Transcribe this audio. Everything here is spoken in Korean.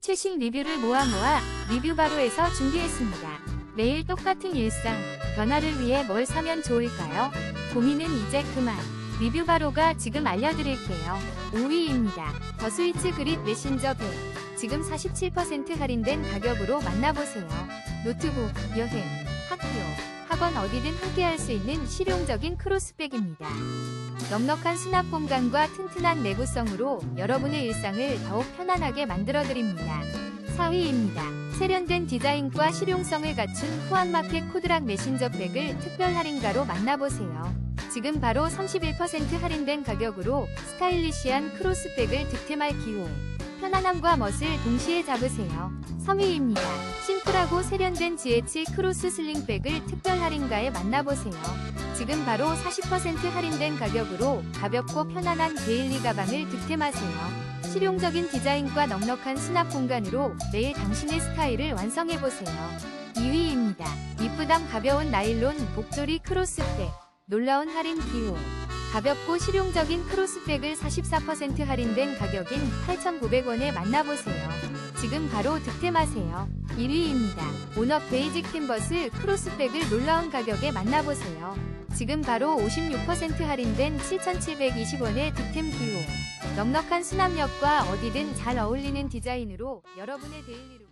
최신 리뷰를 모아 모아 리뷰 바로에서 준비했습니다. 매일 똑같은 일상, 변화를 위해 뭘 사면 좋을까요? 고민은 이제 그만. 리뷰 바로가 지금 알려드릴게요. 5위입니다. 더 스위치 그립 메신저 100. 지금 47% 할인된 가격으로 만나보세요. 노트북, 여행, 학교, 학원 어디든 함께 할 수 있는 실용적인 크로스백입니다. 넉넉한 수납 공간과 튼튼한 내구성으로 여러분의 일상을 더욱 편안하게 만들어드립니다. 4위입니다. 세련된 디자인과 실용성을 갖춘 후한마켓 코드락 메신저 백을 특별 할인가로 만나보세요. 지금 바로 31% 할인된 가격으로 스타일리시한 크로스백을 득템할 기회. 편안함과 멋을 동시에 잡으세요. 3위입니다. 심플하고 세련된 GH 크로스 슬링백을 특별 할인가에 만나보세요. 지금 바로 40% 할인된 가격으로 가볍고 편안한 데일리 가방을 득템하세요. 실용적인 디자인과 넉넉한 수납 공간으로 매일 당신의 스타일을 완성해보세요. 2위입니다. 이쁘담 가벼운 나일론 복조리 크로스백. 놀라운 할인 기호. 가볍고 실용적인 크로스백을 44% 할인된 가격인 8,900원에 만나보세요. 지금 바로 득템하세요. 1위입니다. 온업 베이직 캔버스 크로스백을 놀라운 가격에 만나보세요. 지금 바로 56% 할인된 7,720원의 득템 기호. 넉넉한 수납력과 어디든 잘 어울리는 디자인으로 여러분의 데일리룩